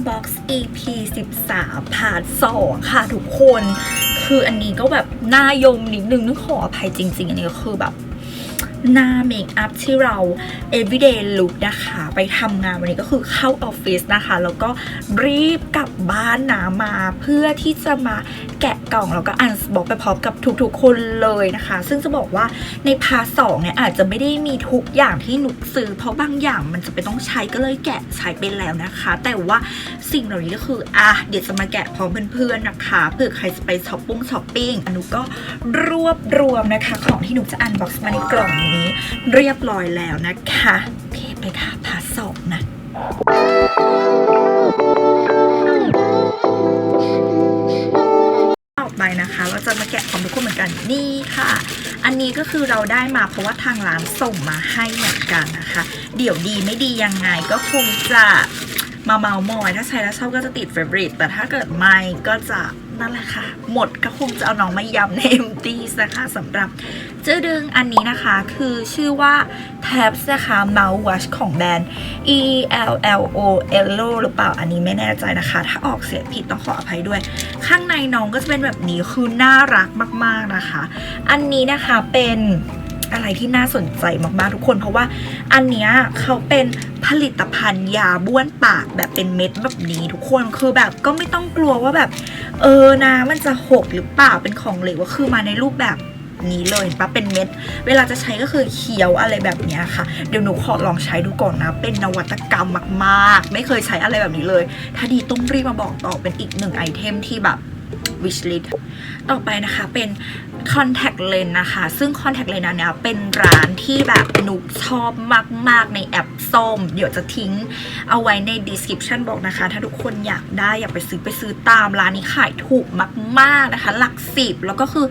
Unbox EP 13ผ่าน2ค่ะทุกคน คืออันนี้ก็แบบน่ายมนิดนึงนึกขออภัยจริง ๆ อันนี้ก็คือแบบ หน้าเมคอัพที่เรา everyday look นะคะ ไปทำงานวันนี้ก็คือเข้าออฟฟิศนะคะ แล้วก็รีบกลับบ้านนะมาเพื่อที่จะมาแกะกล่องแล้วก็อันบอกไปพร้อมกับทุกๆคนเลยนะคะ ซึ่งจะบอกว่าในพาสองเนี่ยอาจจะไม่ได้มีทุกอย่างที่หนุซื้อ เพราะบางอย่างมันจะไปต้องใช้ก็เลยแกะใช้ไปแล้วนะคะ แต่ว่าสิ่งเหล่านี้ก็คืออะเดี๋ยวจะมาแกะพร้อมเพื่อนๆนะคะเผื่อใครจะไปช้อปปิ้งช้อปปิ้งอนุก็รวบรวมนะคะ ของที่หนูจะอันบ็อกซ์มาในกล่องนี้เรียบร้อยแล้วนะคะโอเคไปค่ะพาสองนะต่อไปนะคะเราจะมาแกะของทุกคนเหมือนกันนี่ค่ะ อันนี้ก็คือเราได้มาเพราะว่าทางร้านส่งมาให้เหมือนกันนะคะ เดี๋ยวดีไม่ดียังไงก็คงจะมาเมามอย ถ้าใช้แล้วชอบก็จะติดเฟเวอริตแต่ถ้าเกิดไม่ก็จะ นั่นแหละค่ะ หมดก็คงจะเอาน้องมายำในเอ็มตีนะคะสำหรับเจื้อดึงอันนี้นะคะคือชื่อว่า Tabs นะคะ Mouthwash ของแบรนด์ E L L O e l o หรือเปล่าอันนี้ไม่แน่ใจนะคะ ถ้าออกเสียงผิดต้องขออภัยด้วย ข้างในน้องก็จะเป็นแบบนี้คือน่ารักมากๆนะคะ อันนี้นะคะเป็น อะไรที่น่าสนใจมากๆทุกคน เพราะว่าอันเนี้ยเขาเป็นผลิตภัณฑ์ยาบ้วนปากแบบเป็นเม็ดแบบนี้ทุกคนคือแบบก็ไม่ต้องกลัวว่าแบบ เออนะมันจะหกหรือเปล่าเป็นของเหลวก็คือมาในรูปแบบนี้เลยปะเป็นเม็ด เวลาจะใช้ก็คือเคี้ยวอะไรแบบนี้ค่ะ เดี๋ยวหนูขอลองใช้ดูก่อนนะ เป็นนวัตกรรมมาก ๆ ไม่เคยใช้อะไรแบบนี้เลย ถ้าดีต้องรีบมาบอกต่อเป็นอีกหนึ่งไอเทมที่แบบ wish list ต่อไปนะคะเป็น contact lens นะคะ ซึ่ง contact lens อันเนี้ยเป็นร้านที่แบบหนุกชอบมาก ๆ ในแอปส้ม เดี๋ยวจะทิ้งเอาไว้ใน description บอกนะคะ ถ้าทุกคนอยากได้อยากไปซื้อไปซื้อตามร้านนี้ขายถูกมาก ๆ นะคะ หลักสิบแล้วก็คือ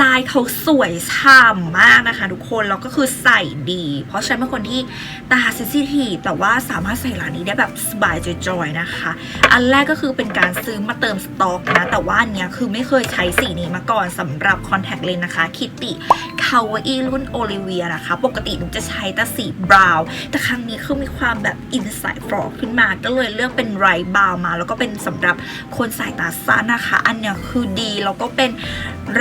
ลายเขาสวยฉ่ำมากนะคะ ทุกคน แล้วก็คือใส่ดี เพราะฉันเป็นคนที่ตาเซนซิทีแต่ว่าสามารถใส่ร้านนี้ได้แบบสบายจอยๆนะคะ อันแรกก็คือเป็นการซื้อมาเติมสต็อกนะแต่ว่าอันเนี้ยคือไม่เคยใช้สีนี้มาก่อนสำหรับ contact lens นะคะคิตติคาวาอีรุ่นโอลิเวียนะคะ ปกติหนูจะใช้แต่สีบราวน์แต่ครั้งนี้คือมีความแบบอินไซด์ฟรอขึ้นมา ก็เลยเลือกเป็นไรบราวน์มา แล้วก็เป็นสำหรับคนสายตาสั้นนะคะ อันเนี้ยคือดีแล้วก็เป็น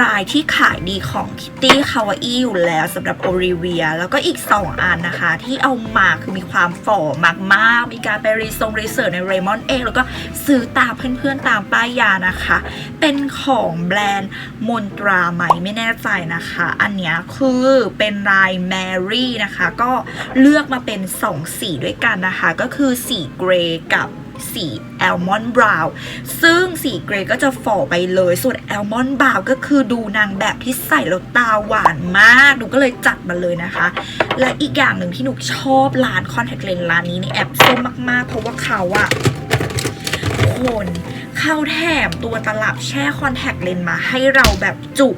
รายที่ขายดีของคิตตี้คาวาอีอยู่แล้วสำหรับโอลิเวีย แล้วก็อีก 2 อันนะคะ ที่เอามาคือมีความฝ่อมากๆ มีการไปรีซงรีเสิร์ชในเรมอนเอง แล้วก็ซื้อตามเพื่อนๆตามป้ายยานะคะ เป็นของแบรนด์มนตราไหมไม่แน่ใจนะคะ อันนี้คือเป็นลายแมรี่นะคะ ก็เลือกมาเป็น 2 สีด้วยกันนะคะ ก็คือสีเกรย์กับ สีแอลมอนด์บราวน์ซึ่งสีเกรย์ก็จะฝ่อไปเลย ส่วนแอลมอนด์บราวน์ก็คือดูนางแบบที่ใส่แล้วตาหวานมาก หนูก็เลยจัดมาเลยนะคะ และอีกอย่างหนึ่งที่หนูชอบร้านคอนแทคเลนส์ร้านนี้ในแอปส้มมากๆ เพราะว่าเขาอะคน เข้าแถมตัวตลับแช่คอนแทคเลนส์มาให้เราแบบจุก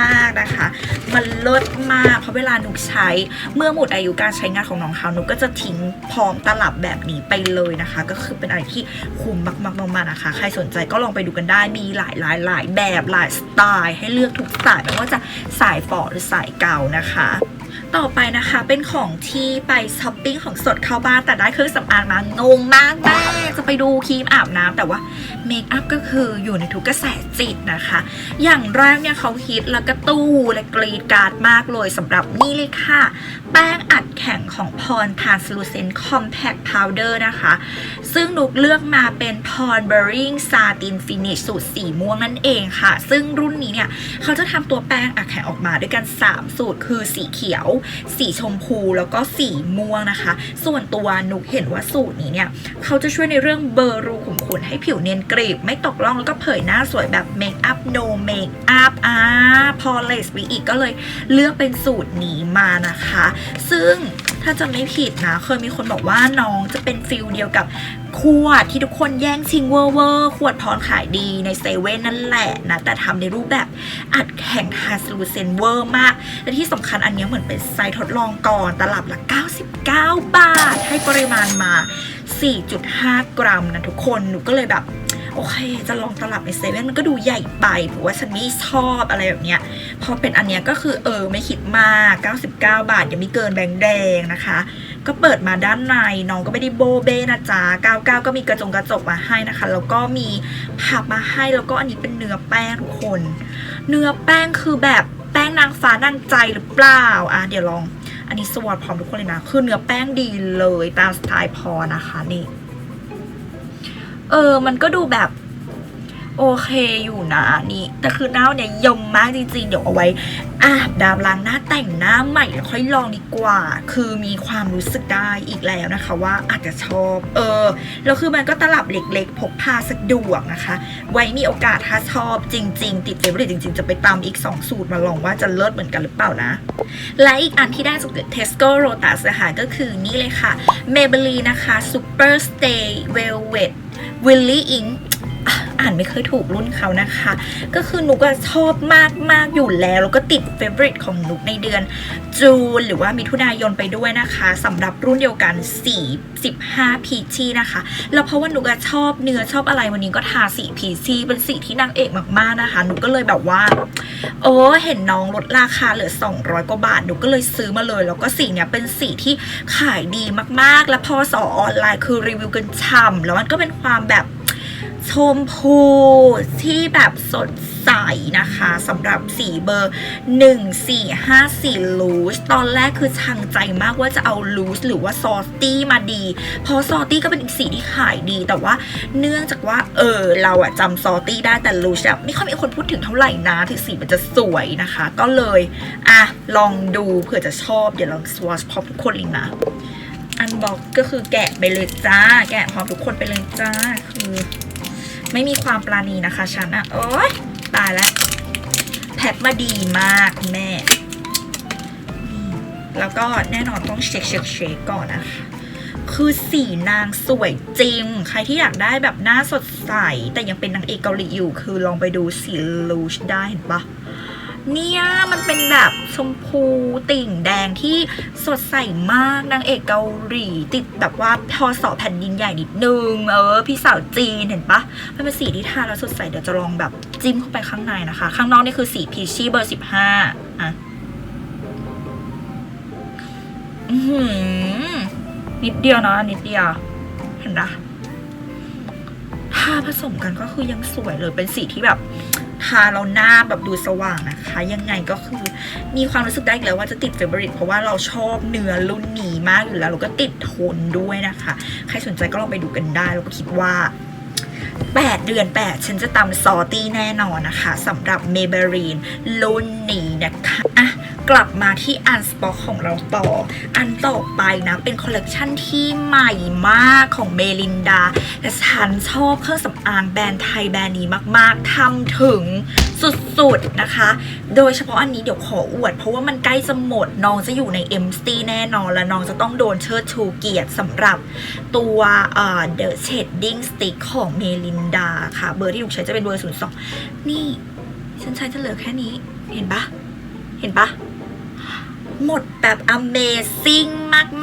มากๆนะคะ มันเลิศมากเพราะเวลาหนูใช้ เมื่อหมดอายุการใช้งานของน้องเขาหนูก็จะทิ้งพร้อมตลับแบบนี้ไปเลยนะคะ ก็คือเป็นอะไรที่คุ้มมากๆๆๆนะคะ ใครสนใจก็ลองไปดูกันได้มีหลายหลายหลายแบบหลายสไตล์ ให้เลือกทุกสไตล์ไม่ว่าจะสายฝอหรือสายเก่านะคะ ต่อไปนะคะ เป็นของที่ไปช้อปปิ้งของสดเข้าบ้านแต่ได้เครื่องสำอางมางงมากแม่จะไปดูครีมอาบน้ำแต่ว่าเมคอัพก็คืออยู่ในทุกกระแสจิตนะคะ อย่างแรกเนี่ยเขาฮิตแล้วก็ตู้และกรีดการ์ดมากเลยสำหรับนี่เลยค่ะ แป้งอัดแข็งของพร Translucent Compact Powder นะคะ ซึ่งนุกเลือกมาเป็น Porn Bearing Satin Finish สูตรสีม่วงนั่นเองค่ะ ซึ่งรุ่นนี้เนี่ยเขาจะทำตัวแป้งอัดแข็งออกมาด้วยกัน 3 สูตรคือสีเขียวสีชมพูแล้วก็สีม่วงนะคะ ส่วนตัวนุกเห็นว่าสูตรนี้เนี่ยเขาจะช่วยในเรื่องเบอร์รูขุมขนให้ผิวเนียนกรีบ ไม่ตกล่องแล้วก็เผยหน้าสวยแบบเมคอัพโนเมคอัพอ่าพอเลสไปอีกก็เลยเลือกเป็นสูตรนี้มานะคะ ซึ่งถ้าจะไม่ผิดนะ เคยมีคนบอกว่าน้องจะเป็นฟิลเดียวกับ ขวดที่ทุกคนแย่งชิงเวอร์เวอร์ขวดพรขายดีในเซเว่นนั่นแหละนะ แต่ทำในรูปแบบอัดแข็งทาสลูเซนเวอร์มาก และที่สำคัญอันนี้เหมือนเป็นไซส์ทดลองก่อนตลับละ 99 บาท ให้ปริมาณมา 4.5 กรัมนะทุกคน หนูก็เลยแบบโอเค จะลองตลับในเซเว่นมันก็ดูใหญ่ไปเพราะว่าฉันไม่ชอบอะไรแบบเนี้ย พอเป็นอันเนี้ยก็คือเออไม่คิดมาก 99 บาทยังไม่เกินแบงค์แดงนะคะ ก็เปิดมาด้านในน้องก็ไม่ได้โบเบนะจ๊ะ99 ก็มีกระจงกระจกมาให้นะคะ แล้วก็มีผักมาให้แล้วก็อันนี้เป็นเนื้อแป้งทุกคน เนื้อแป้งคือแบบแป้งนางฟ้านางใจหรือเปล่าอะเดี๋ยวลอง อันนี้สวอตพร้อมทุกคนเลยนะ คือเนื้อแป้งดีเลยตามสไตล์พอนะคะนี่ เออมันก็ดูแบบ โอเคอยู่นะนี่แต่คือหน้าเนี่ยยมมากจริงๆ เดี๋ยวเอาไว้อาบดามล้างหน้าแต่งหน้าใหม่แล้วค่อยลองดีกว่า คือมีความรู้สึกได้อีกแล้วนะคะ ว่าอาจจะชอบ เออแล้วคือมันก็ตลับเล็กๆ พกพาสะดวกนะคะ ไว้มีโอกาสถ้าชอบจริง ๆ ติดเฟเวอร์จริง ๆ จะไปตามอีก 2 สูตรมาลองว่าจะเลิศเหมือนกันหรือเปล่านะ และอีกอันที่ได้จาก Tesco Rotas นะคะก็คือนี่เลยค่ะ Maybelline นะคะ Super Stay Velvet Willy Ink อะ อ่านไม่เคยถูกรุ่นเขานะคะ ก็คือนุกอะชอบมากมากๆอยู่แล้ว แล้วก็ติดเฟเวอร์ของนุกในเดือน จูนหรือว่ามิถุนายนไปด้วยนะคะสำหรับรุ่นเดียวกัน4 15พีชีนะคะ แล้วเพราะว่านุกอะชอบเนื้อชอบอะไรวันนี้ก็ทาสีพีชีเป็นสีที่นางเอกมากๆนะคะนุกก็เลยแบบว่า โอ้เห็นน้องลดราคาเหลือ 200 กว่าบาทหนูก็เลยซื้อมาเลย แล้วก็สีเนี้ยเป็นสีที่ขายดีมากๆ แล้วพอสอออนไลน์คือรีวิวกันฉ่ำแล้วมันก็เป็นความแบบ ชมพูที่แบบสดใสนะคะสำหรับสีเบอร์ 1454 ลูชตอนแรกคือชังใจมากว่าจะเอาลูชหรือว่าซอสตี้มาดี เพราะซอสตี้ก็เป็นอีกสีที่ขายดีแต่ว่าเนื่องจากว่า เออ เราอะจำซอสตี้ได้แต่ลูชอะไม่ค่อยมีคนพูดถึงเท่าไหร่นะถึงสีมันจะสวยนะคะ ก็เลยอะลองดูเผื่อจะชอบเดี๋ยวลองสวอชพร้อมทุกคนเลยนะอันบอกก็คือแกะไปเลยจ้า แกะพร้อมทุกคนไปเลยจ้าคือ ไม่มีความปราณีนะคะฉันอะโอ๊ยตายแล้วแพ็คมาดีมากคุณแม่ แล้วก็แน่นอนต้องเช็คเช็คเช็คก่อนนะคะคือสีนางสวยจริง ใครที่อยากได้แบบหน้าสดใส แต่ยังเป็นนางเอกเกาหลีอยู่ คือลองไปดูสีลูชได้เห็นปะ เนี่ยมันเป็นแบบชมพูติ่งแดงที่สดใสมากนางเอกเกาหลีติดแบบว่าพอสอแผ่นดินใหญ่นิดนึง เออ พี่สาวจีนเห็นปะมันเป็นสีที่ทาแล้วสดใส เดี๋ยวจะลองแบบจิ้มเข้าไปข้างในนะคะ ข้างนอกนี่คือสีพีชี่เบอร์สิบห้าอะหืนิดเดียวนะนิดเดียว เห็นนะถ้าผสมกันก็คือยังสวยเลยเป็นสีที่แบบ ทาเราหน้าแบบดูสว่างนะคะ ยังไงก็คือมีความรู้สึกได้อีกแล้วว่าจะติดเฟเวอริตเพราะว่าเราชอบเนื้อรุ่นนี้มากอยู่แล้วเราก็ติดทนด้วยนะคะ ใครสนใจก็ลองไปดูกันได้ แล้วก็คิดว่า 8 เดือน 8 ฉันจะตำซอตี้แน่นอนนะคะสำหรับเมเบอรีนรุ่นนี้นะคะอะ กลับมาที่อันสปอคของเราต่อ อันต่อไปนะเป็นคอลเลกชันที่ใหม่มากของเมลินดาแต่ฉันชอบเครื่องสำอางแบรนด์ไทยแบรนด์นี้มากๆทำถึงสุดๆนะคะ โดยเฉพาะอันนี้เดี๋ยวขออวด เพราะว่ามันใกล้จะหมดน้องจะอยู่ใน m s t แน่นอน และน้องจะต้องโดนเชิดชูเกียรติสำหรับตัวเอ่อ The Shading Stick ของเมลินดาค่ะ เบอร์ที่ถูกใช้จะเป็นเบอร์02นี่ ฉันใช้จะเหลือแค่นี้เห็นปะเห็นปะ หมดแบบ Amazing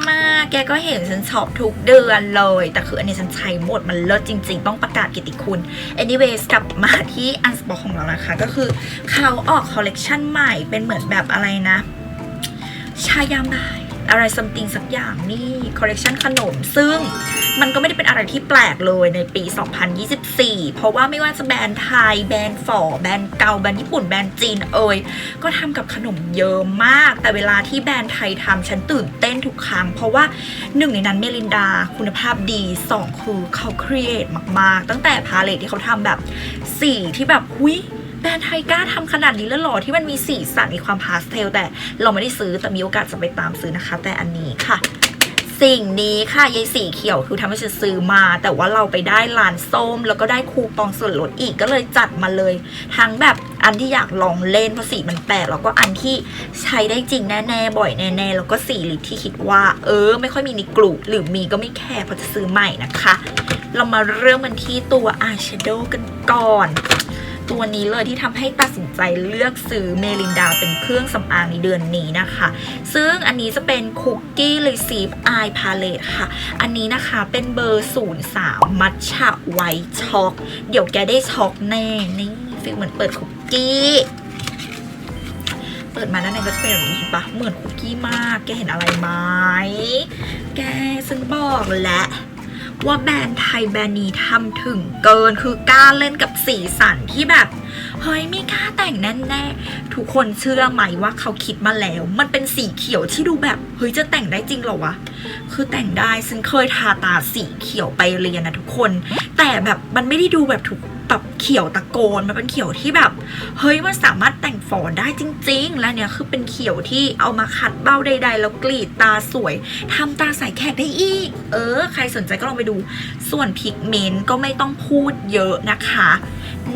มาก ๆ แกก็เห็นฉันชอบทุกเดือนเลย แต่คืออันนี้ฉันใช้หมดมันเลิศจริง ๆ ต้องประกาศกิติคุณ anyways กลับมาที่อันสปอของเรานะคะ ก็คือเขาออกคอลเลกชันใหม่เป็นเหมือนแบบอะไรนะ ชายามาย อะไรซัมติงสักอย่างนี่คอลเลกชันขนม ซึ่งมันก็ไม่ได้เป็นอะไรที่แปลกเลยในปี 2024 เพราะว่าไม่ว่าจะแบรนด์ไทย แบรนด์ฝอแบรนด์เกาแบรนด์ญี่ปุ่น แบรนด์จีนเอ่ยก็ทำกับขนมเยอะมาก แต่เวลาที่แบรนด์ไทยทำฉันตื่นเต้นทุกครั้ง เพราะว่าหนึ่งในนั้นเมลินดาคุณภาพดีสองคือเขาครีเอทมาก ๆ ตั้งแต่พาเลทที่เขาทำแบบสีที่แบบหุย แบรนด์ไทก้าทำขนาดนี้แล้วหรอที่มันมีสีสันมีความพาสเทลแต่เราไม่ได้ซื้อแต่มีโอกาสจะไปตามซื้อนะคะ แต่อันนี้ค่ะ สิ่งนี้ค่ะยายสีเขียวคือทำให้ฉันซื้อมา แต่ว่าเราไปได้ร้านส้ม แล้วก็ได้คูปองส่วนลดอีกก็เลยจัดมาเลย ทั้งแบบอันที่อยากลองเล่นเพราะสีมันแปลกแล้วก็อันที่ใช้ได้จริงแน่ๆบ่อยแน่ๆแล้วก็สีลิปที่คิดว่า เออ ไม่ค่อยมีในกลุ่มหรือมีก็ไม่แคร์เพราะจะซื้อใหม่นะคะ เรามาเริ่มกันที่ตัวอายแชโดว์กันก่อน ตัวนี้เลยที่ทำให้ตัดสินใจเลือกซื้อเมลินดาเป็นเครื่องสำอางในเดือนนี้นะคะ ซึ่งอันนี้จะเป็นคุกกี้รีซีฟไอพาเลตค่ะ อันนี้นะคะเป็นเบอร์ 03 มัทฉะไวท์ช็อก เดี๋ยวแกได้ช็อกแน่ นี่ฟีลเหมือนเปิดคุกกี้เปิดมาด้านในก็จะเป็นแบบนี้เห็นปะเหมือนคุกกี้มาก แกเห็นอะไรไหม แกฉันบอกแล้วว่าแบรนด์ไทยแบรนด์นี้ทำถึงเกิน คือกล้าเล่นกับ สีสันที่แบบ เฮ้ยไม่กล้าแต่งแน่ๆทุกคนเชื่อไหมว่าเขาคิดมาแล้ว มันเป็นสีเขียวที่ดูแบบ เฮ้ยจะแต่งได้จริงเหรอวะ คือแต่งได้ฉันเคยทาตาสีเขียวไปเรียนนะทุกคน แต่แบบมันไม่ได้ดูแบบถูก แบบเขียวตะโกนมันเป็นเขียวที่แบบ เฮ้ยมันสามารถแต่งฝอได้จริง ๆ และเนี่ยคือเป็นเขียวที่เอามาขัดเบ้าใด ๆ แล้วกรีดตาสวยทำตาใสแขกได้อีก เออ ใครสนใจก็ลองไปดู ส่วนพิกเมนต์ก็ไม่ต้องพูดเยอะนะคะ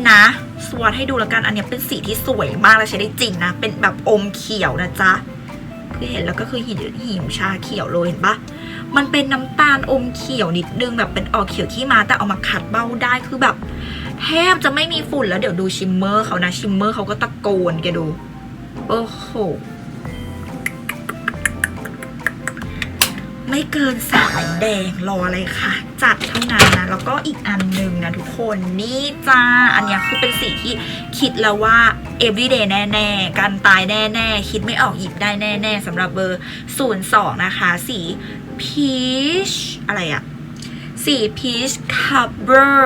นะสวอตให้ดูแล้วกันอันนี้เป็นสีที่สวยมากและใช้ได้จริงนะ เป็นแบบอมเขียวนะจ๊ะคือเห็นแล้วก็คือหินหิมชาเขียวเลยเห็นปะมันเป็นน้ำตาลอมเขียวนิดนึงแบบเป็นออกเขียวที่มาแต่เอามาขัดเบ้าได้คือแบบ แทบจะไม่มีฝุ่นแล้วเดี๋ยวดูชิมเมอร์เขานะ ชิมเมอร์เขาก็ตะโกนแกดู โอ้โห ไม่เกินสามแดงรออะไรคะจัดเท่านั้นนะ แล้วก็อีกอันหนึ่งนะทุกคนนี่จ้า อันนี้คือเป็นสีที่คิดแล้วว่า everyday แน่ๆกันตายแน่ๆ คิดไม่ออกหยิบได้แน่ๆสำหรับเบอร์ 02 นะคะ สี peach อะไรอะ สี peach cover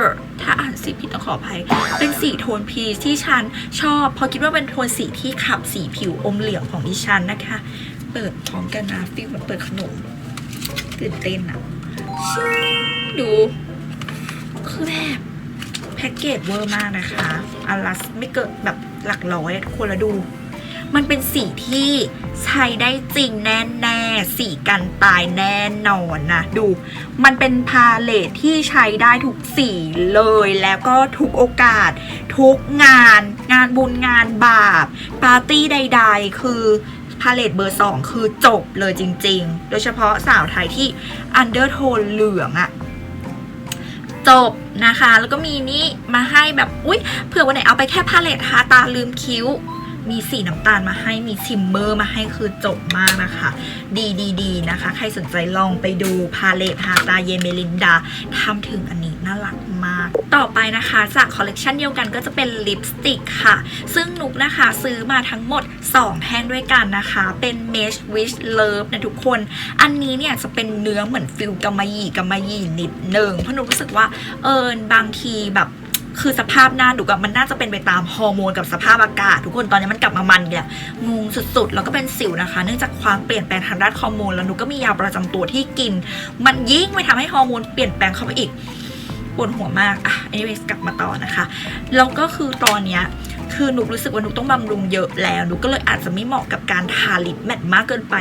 ถ้าอ่านสีผิดต้องขออภัย เป็นสีโทน peach ที่ฉันชอบพราะคิดว่าเป็นโทนสีที่ขับสีผิวอมเหลืองของดิฉันนะคะ เปิดพร้อมกันนะฟิลเหมือนเปิดขนมตื่นเต้นอะชิดู คือแบบแพ็กเกจเวอร์มากนะคะอลัสไม่เกิดแบบหลักร้อยทุกคนแล้วดู มันเป็นสีที่ใช้ได้จริงแน่ๆ สีกันตายแน่นอนนะ ดู มันเป็นพาเลทที่ใช้ได้ทุกสีเลยแล้วก็ทุกโอกาส ทุกงาน งานบุญงานบาป ปาร์ตี้ใดๆ คือพาเลตเบอร์ 2 คือจบเลยจริง ๆ โดยเฉพาะสาวไทยที่อันเดอร์โทนเหลืองอะจบนะคะ แล้วก็มีนี่มาให้แบบ อุ๊ย เผื่อวันไหนเอาไปแค่พาเลตทาตาลืมคิ้ว มีสีน้ำตาลมาให้มีชิมเมอร์มาให้คือจบมากนะคะ ดีดีดีนะคะ ใครสนใจลองไปดูพาเลตฮาตาเยเมลินดาทำถึงอันนี้น่ารักมาก ต่อไปนะคะจากคอลเลกชันเดียวกันก็จะเป็นลิปสติกค่ะ ซึ่งนุกนะคะซื้อมาทั้งหมด 2 แท่งด้วยกันนะคะ เป็น Mesh Wish Love นะทุกคน อันนี้เนี่ยจะเป็นเนื้อเหมือนฟิลกำมะหยี่กำมะหยี่นิดหนึ่งเพราะหนูรู้สึกว่าเออบางทีแบบ คือสภาพหน้าหนูกับมันน่าจะเป็นไปตามฮอร์โมนกับสภาพอากาศ ทุกคนตอนนี้มันกลับมามันเนี่ยงงสุดๆ แล้วก็เป็นสิวนะคะ เนื่องจากความเปลี่ยนแปลงทางด้านฮอร์โมนแล้วหนูก็มียาประจำตัวที่กิน มันยิ่งไปทำให้ฮอร์โมนเปลี่ยนแปลงเข้าไปอีกปวดหัวมากอะ anyways กลับมาต่อนะคะแล้วก็คือตอนเนี้ยคือหนูรู้สึกว่าหนูต้องบำรุงเยอะแล้วหนูก็เลยอาจจะไม่เหมาะกับการทาลิปแมทมากเกินไป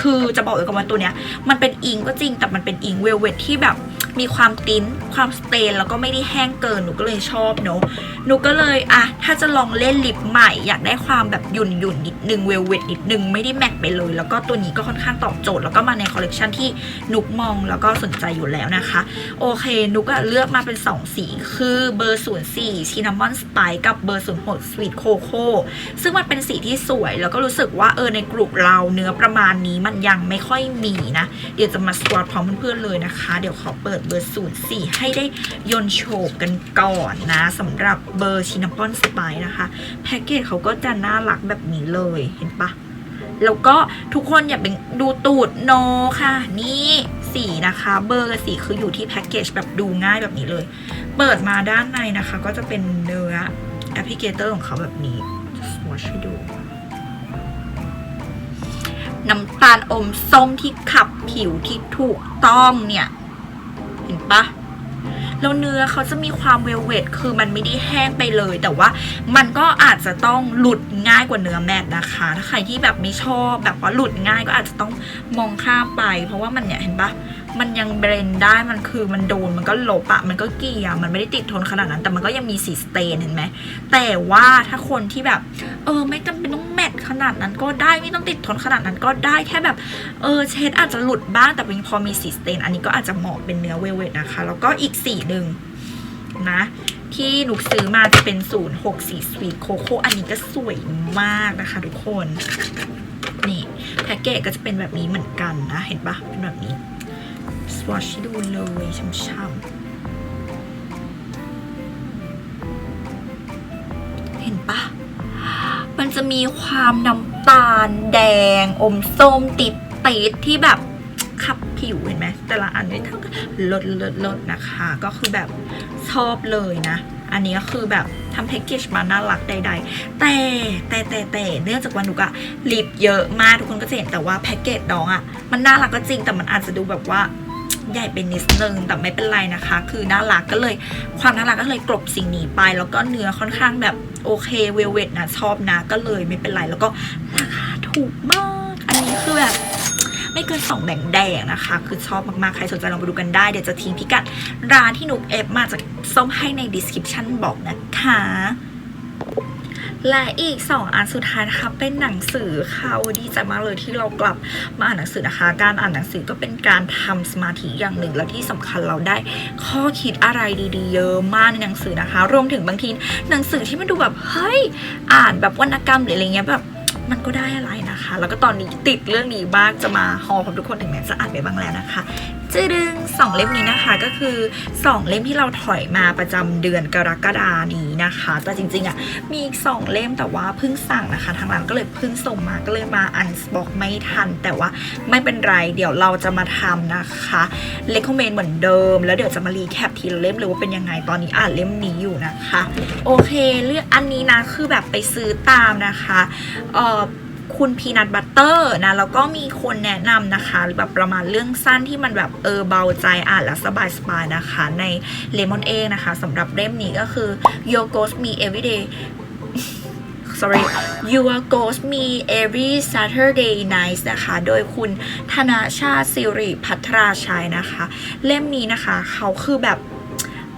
คือจะบอกเลยกันว่าตัวเนี้ยมันเป็นอิงก็จริงแต่มันเป็นอิงเวลเวทที่แบบ มีความติ้น ความสเตนแล้วก็ไม่ได้แห้งเกินหนูก็เลยชอบเนอะหนูก็เลยอะถ้าจะลองเล่นลิปใหม่ อยากได้ความแบบหยุ่นหยุ่นนิดนึงเวลเวทนิดนึงไม่ได้แมทไปเลย แล้วก็ตัวนี้ก็ค่อนข้างตอบโจทย์ แล้วก็มาในคอลเลกชันที่นุกมองแล้วก็สนใจอยู่แล้วนะคะ โอเค นุกเลือกมาเป็น 2 สีคือเบอร์ 04ชินามอนสไปกับเบอร์ 06 Sweet Coco ซึ่งมันเป็นสีที่สวย แล้วก็รู้สึกว่าเออในกลุ่มเราเนื้อประมาณนี้มันยังไม่ค่อยมีนะ เดี๋ยวจะมาสวอตพร้อมเพื่อนๆเลยนะคะ เดี๋ยวขอเปิดเบอร์ 04 ให้ได้ยนโฉบกันก่อนนะสำหรับเบอร์ชิน a ปอนสไปนะคะ แพ็กเกจเขาก็จะน่ารักแบบนี้เลยเห็นปะแล้วก็ทุกคนอย่าเป็นดูตูดโนค่ะ นี่สีนะคะเบอร์สีคืออยู่ที่แพ็กเกจแบบดูง่ายแบบนี้เลย เปิดมาด้านในนะคะ ก็จะเป็นเนื้อแอปพลิเคเตอร์ของเขาแบบนี้สวอชให้ดู น้ำตาลอมส้มที่ขับผิวที่ถูกต้องเนี่ย เห็นปะ แล้วเนื้อเขาจะมีความเวลเวทคือมันไม่ได้แห้งไปเลย แต่ว่ามันก็อาจจะต้องหลุดง่ายกว่าเนื้อแมทนะคะ ถ้าใครที่แบบไม่ชอบแบบว่าหลุดง่ายก็อาจจะต้องมองข้ามไป เพราะว่ามันเนี่ยเห็นปะมันยังเบรนได้มันคือมันโดนมันก็ลบอะมันก็เกี่ยมันไม่ได้ติดทนขนาดนั้น แต่มันก็ยังมีสีสเตนเห็นไหมแต่ว่าถ้าคนที่แบบ เออ ไม่จำเป็นต้องแมทขนาดนั้นก็ได้ไม่ต้องติดทนขนาดนั้นก็ได้แค่แบบเออเช็ดอาจจะหลุดบ้างแต่พอมีสีสเตนอันนี้ก็อาจจะเหมาะเป็นเนื้อเวลเวทนะคะ แล้วก็อีกสีหนึ่งนะที่หนูซื้อมาจะเป็นศูนย์หกสีสวีทโคโค่อันนี้ก็สวยมากนะคะทุกคน นี่แพ็กเกจก็จะเป็นแบบนี้เหมือนกันนะ เห็นปะเป็นแบบนี้สวอชให้ดูเลยช่ำๆเห็นปะมันจะมีความน้ำตาลแดง อมส้มติดติดที่แบบขับ ผิวเห็นไหมแต่ละอันไม่เท่ากันลดลดลดนะคะ ก็คือแบบชอบเลยนะ อันนี้ก็คือแบบทำแพ็กเกจมาน่ารักใดๆ แต่แต่แต่แต่เนื่องจากวันนุกอะลิปเยอะมากทุกคนก็จะเห็นแต่ว่าแพ็กเกจน้องอะมันน่ารักก็จริงแต่มันอาจจะดูแบบว่าใหญ่เป็นนิดนึงแต่ไม่เป็นไรนะคะ คือน่ารักก็เลยความน่ารักก็เลยกลบสิ่งนี้ไป แล้วก็เนื้อค่อนข้างแบบโอเคเวลเวทนะชอบนะก็เลยไม่เป็นไรแล้วก็ราคาถูกมาก อันนี้คือแบบ ไม่เกินสองแบ่งแดงนะคะ คือชอบมากๆ ใครสนใจลองไปดูกันได้ เดี๋ยวจะทิ้งพิกัดร้านที่นุกเอฟมาจากส้มให้ใน description บอกนะคะและอีก 2 อันสุดท้ายนะคะเป็นหนังสือค่ะดีใจมากเลยที่เรากลับมาอ่านหนังสือนะคะ การอ่านหนังสือก็เป็นการทำสมาธิอย่างหนึ่งและที่สำคัญเราได้ข้อคิดอะไรดี ๆ เยอะมากในหนังสือนะคะ รวมถึงบางทีหนังสือที่มันดูแบบเฮ้ยอ่านแบบวรรณกรรมหรืออะไรเงี้ยแบบ มันก็ได้อะไรนะคะ แล้วก็ตอนนี้ติดเรื่องนี้บ้างจะมาฮอลกับทุกคนถึงแม้จะอ่านไปบ้างแล้วนะคะ จะดึงสองเล่มนี้นะคะก็คือสองเล่มที่เราถอยมาประจำเดือนกรกฎานี้นะคะ แต่จริงๆอะมีอีกสองเล่มแต่ว่าเพิ่งสั่งนะคะ ทางร้านก็เลยเพิ่งส่งมาก็เลยมาอันบ็อกไม่ทัน แต่ว่าไม่เป็นไรเดี๋ยวเราจะมาทำนะคะเลคคอมเมนเหมือนเดิม แล้วเดี๋ยวจะมารีแคปทีละเล่มเลยว่าเป็นยังไงตอนนี้อ่านเล่มนี้อยู่นะคะ โอเคเรื่องอันนี้นะคือแบบไปซื้อตามนะคะเอ่อ คุณพีนัทบัตเตอร์นะ แล้วก็มีคนแนะนำนะคะแบบประมาณเรื่องสั้นที่มันแบบเออเบาใจอ่านแล้วสบายสบายๆนะคะ ในเลมอนเองนะคะสำหรับเล่มนี้ก็คือ Your Ghost Me Everyday sorry Your Ghost Me Every Saturday Night นะคะ โดยคุณธนาชาติสิริพัทราชัยนะคะ เล่มนี้นะคะ เขาคือแบบ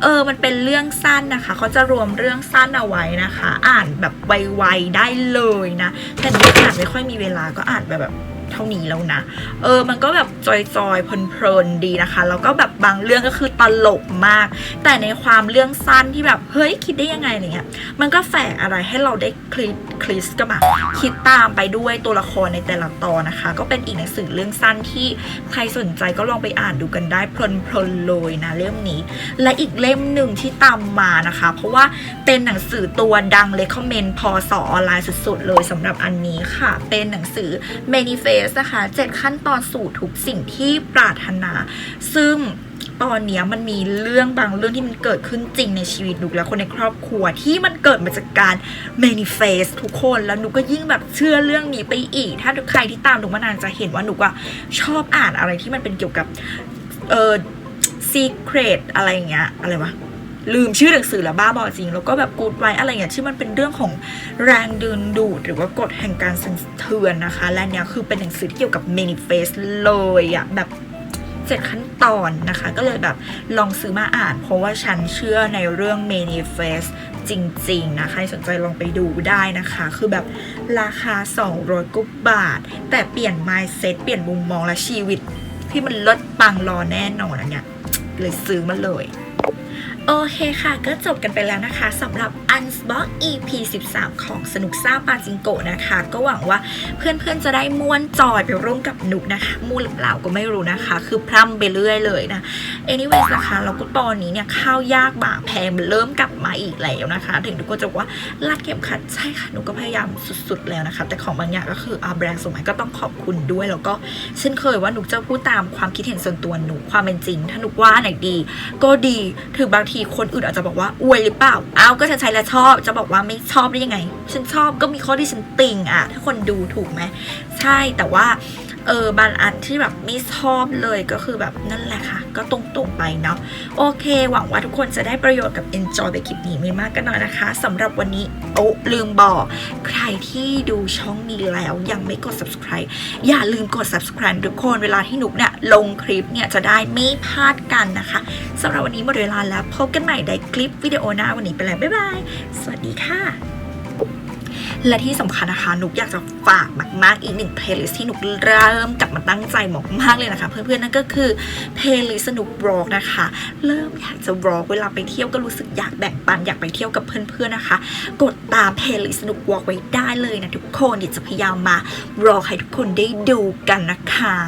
เออ มันเป็นเรื่องสั้นนะคะ เขาจะรวมเรื่องสั้นเอาไว้นะคะ อ่านแบบไวๆได้เลยนะ แต่นี่อ่านไม่ค่อยมีเวลาก็อ่านแบบแบบ เท่านี้แล้วนะ เออ มันก็แบบจอยๆเพลินๆดีนะคะ แล้วก็แบบบางเรื่องก็คือตลกมาก แต่ในความเรื่องสั้นที่แบบ เฮ้ย คิดได้ยังไงอะไรเงี้ย มันก็แฝงอะไรให้เราได้คลิกคลิสก็มาคิดตามไปด้วยตัวละครในแต่ละตอนนะคะ ก็เป็นอีกหนังสือเรื่องสั้นที่ใครสนใจก็ลองไปอ่านดูกันได้เพลินๆเลยนะเล่มนี้ และอีกเล่มหนึ่งที่ตามมานะคะ เพราะว่าเป็นหนังสือตัวดังเลยคอมเมนต์พอสอออนไลน์สุดๆเลยสำหรับอันนี้ค่ะ เป็นหนังสือ Manifest นะคะ7ขั้นตอนสู่ทุกสิ่งที่ปรารถนา ซึ่งตอนนี้มันมีเรื่องบางเรื่องที่มันเกิดขึ้นจริงในชีวิตหนูและคนในครอบครัวที่มันเกิดมาจากการ manifest ทุกคนแล้วหนูก็ยิ่งแบบเชื่อเรื่องนี้ไปอีก ถ้าใครที่ตามหนูมานานจะเห็นว่าหนูก็ชอบอ่านอะไรที่มันเป็นเกี่ยวกับเออ secret อะไรอย่างเงี้ยอะไรวะ ลืมชื่อหนังสือแล้วบ้าบอจริง แล้วก็แบบกูดไว้อะไรอย่างเงี้ยที่มันเป็นเรื่องของแรงดึงดูด หรือว่ากฎแห่งการสั่นสะเทือนนะคะ และเนี้ยคือเป็นหนังสือที่เกี่ยวกับ manifest เลยอะแบบเจ็ดขั้นตอนนะคะ ก็เลยแบบลองซื้อมาอ่าน เพราะว่าฉันเชื่อในเรื่อง manifest จริง ๆ นะใครสนใจลองไปดูได้นะคะ คือแบบราคา 200กว่าบาท แต่เปลี่ยน mindset เปลี่ยนมุมมองและชีวิตที่มันลิศปังรอแน่นอนอันเนี้ยเลยซื้อมาเลย โอเคค่ะ ก็จบกันไปแล้วนะคะสำหรับ Unbox EP 13 ของสนุกซ่าปาจิงโกะนะคะ ก็หวังว่าเพื่อนๆจะได้ม่วนจอยไปร่วมกับหนุกนะคะม่วนหรือเปล่าก็ไม่รู้นะคะ คือพร่ำไปเรื่อยเลยนะ anyways นะคะแล้วก็ตอนนี้เนี่ยข้าวยากบากแพงมันเริ่มกลับมาอีกแล้วนะคะ ถึงทุกคนจะบอกว่ารัดเข็มขัดใช่ค่ะหนูก็พยายามสุดๆแล้วนะคะ แต่ของบางอย่างก็คืออาแบรนด์สมัยก็ต้องขอบคุณด้วย แล้วก็เช่นเคยว่าหนูจะพูดตามความคิดเห็นส่วนตัวหนูความเป็นจริง ถ้าหนูว่าไหนดี ก็ดีถึงบางทีคนอื่นอาจจะบอกว่าอวยหรือเปล่า เอาก็ฉันใช้แล้วชอบ จะบอกว่าไม่ชอบได้ยังไง ฉันชอบก็มีข้อที่ฉันติงอะถ้าคนดูถูกไหม ใช่แต่ว่า เออบางอันที่แบบไม่ชอบเลยก็คือแบบนั่นแหละค่ะ ก็ตรงๆไปเนาะโอเค หวังว่าทุกคนจะได้ประโยชน์กับ enjoy ไปคลิปนี้ไม่มากก็น้อยนะคะสำหรับวันนี้โอ้ลืมบอก ใครที่ดูช่องนี้แล้วยังไม่กด subscribe อย่าลืมกด subscribe ทุกคนเวลาที่หนุกเนี่ยลงคลิปเนี่ยจะได้ไม่พลาดกันนะคะสำหรับวันนี้หมดเวลาแล้วพบกันใหม่ในคลิปวิดีโอหน้าวันนี้ไปแล้วบ๊ายบาย สวัสดีค่ะ และที่สำคัญนะคะนุกอยากจะฝากมาก ๆ อีกหนึ่งเพลย์ลิสที่นุกเริ่มกลับมาตั้งใจหมอกมากเลยนะคะ เพื่อน ๆ นั่นก็คือเพลย์ลิสสนุกบล็อกนะคะ เริ่มอยากจะบล็อกเวลาไปเที่ยวก็รู้สึกอยากแบ่งปันอยากไปเที่ยวกับเพื่อน ๆ นะคะ กดตามเพลย์ลิสสนุกบล็อกไว้ได้เลยนะทุกคนเดี๋ยวจะพยายามมาบล็อกให้ทุกคนได้ดูกันนะคะ